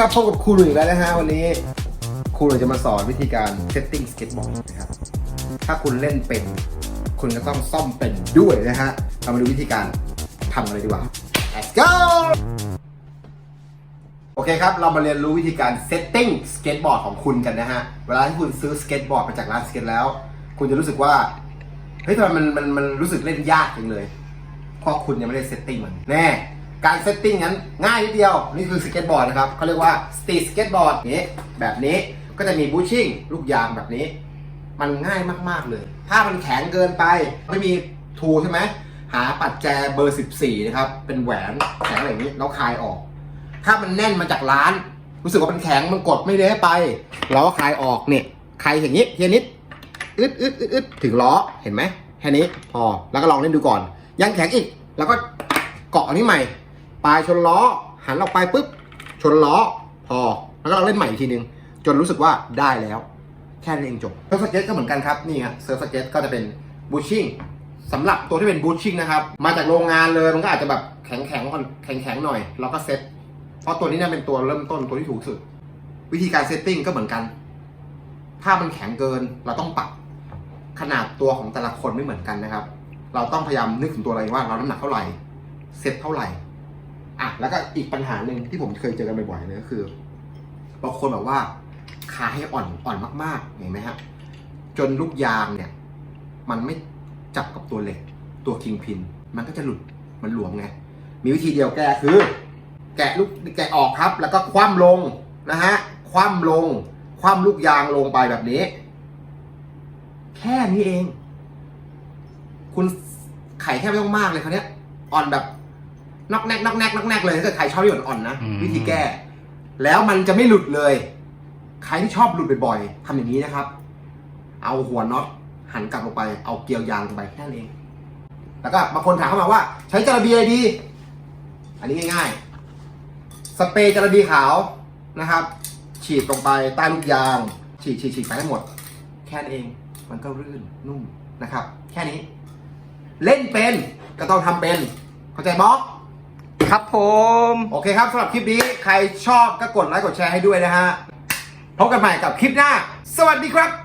ครับพบกับครูหนุ่ยแล้วนะฮะวันนี้ครูหนุ่ยจะมาสอนวิธีการ setting skateboard นะครับ ถ้าคุณเล่นเป็น คุณก็ต้องซ่อมเป็นด้วยนะฮะเรามาดูวิธีการทำกันเลยดีกว่า let's go โอเคครับ เรามาเรียนรู้วิธีการ setting skateboard ของคุณกันนะฮะ เวลาที่คุณซื้อสเก็ตบอร์ดมาจากร้านสเก็ตแล้ว คุณจะรู้สึกว่าเฮ้ยทำไมมันมันมันรู้สึกเล่นยากจังเลยเพราะคุณยังไม่ได้เซตติ้งมันแน่ การเซตติ้งนั้นง่ายนิดเดียวนี่คือสเก็ตบอร์ดนะครับเขาเรียกว่าสตีสเก็ตบอร์ดนี้แบบนี้ก็จะมีบูชิ่งลูกยางแบบนี้ มันง่ายมากๆเลย ถ้ามันแข็งเกินไปไม่มีทูใช่ไหมหาปัดแจเบอร์ 14 นะครับ เป็นแหวนแข็งอะไรอย่างนี้แล้วคลายออก ถ้ามันแน่นมาจากร้าน รู้สึกว่ามันแข็งมันกดไม่ได้ไป เราก็คลายออกเนี่ยคลายอย่างนี้เทียนิดอึดอึดอึดอึดถึงล้อเห็นไหมแค่นี้พอแล้วก็ลองเล่นดูก่อน ยังแข็งอีก แล้วก็เกาะอันนี้ใหม่ ปลายชนล้อ หันออกไปปุ๊บ ชนล้อ พอ แล้วก็ลองเล่นใหม่อีกทีนึง จนรู้สึกว่าได้แล้ว แค่นั้เองจบเซิร์ฟสเก็ตก็เหมือนกันครับ นี่ครับเซิร์ฟสเก็ตก็จะเป็นบูชิ่งสำหรับตัวที่เป็นบูชิ่งนะครับ มาจากโรงงานเลย มันก็อาจจะแบบแข็งแข็งแข็งแข็งหน่อย เราก็เซ็ต เพราะตัวนี้เนี่ยเป็นตัวเริ่มต้นตัวที่ถูกสุด วิธีการเซตติ้งก็เหมือนกัน ถ้ามันแข็งเกินเราต้องปรับขนาดตัวของแต่ละคนไม่เหมือนกันนะครับ เราต้องพยายามนึกถึงตัวเราเองว่าเราน้ำหนักเท่าไหร่ เซตเท่าไหร่ อะแล้วก็อีกปัญหาหนึ่งที่ผมเคยเจอกันบ่อยๆเลยก็คือบางคนแบบว่าขาให้อ่อนอ่อนมากๆเห็นไหมฮะจนลูกยางเนี่ย มันไม่จับกับตัวเหล็ก ตัวคิงพิน มันก็จะหลุดมันหลวมไงมีวิธีเดียวแก้คือ แกะลูกแกะออกครับ แล้วก็คว่ำลงนะฮะคว่ำลง คว่ำลูกยางลงไปแบบนี้ แค่นี้เอง คุณไข่แค่ไม่ต้องมากเลยคราวเนี้ยอ่อนแบบ นอกแนกนอกแนกนอกแนกเลยถ้าเกิดใครชอบที่อ่อนๆนะอืม วิธีแก้ แล้วมันจะไม่หลุดเลย ใครที่ชอบหลุดบ่อยๆทำอย่างนี้นะครับ เอาหัวน็อตหันกลับลงไป เอาเกลียวยางลงไปแค่นั้นเอง แล้วก็บางคนถามเข้ามาว่า ใช้จระเบียดี อันนี้ง่ายๆ สเปรย์จระบีขาวนะครับ ฉีดลงไปใต้ลูกยาง ฉีดฉีดฉีดไปให้หมด แค่นั้นเองมันก็รื่นนุ่มนะครับ แค่นี้ เล่นเป็นก็ต้องทำเป็น เข้าใจบอส ครับผม โอเคครับสำหรับคลิปนี้ใครชอบก็กดไลค์กดแชร์ให้ด้วยนะฮะพบกันใหม่กับคลิปหน้า สวัสดีครับ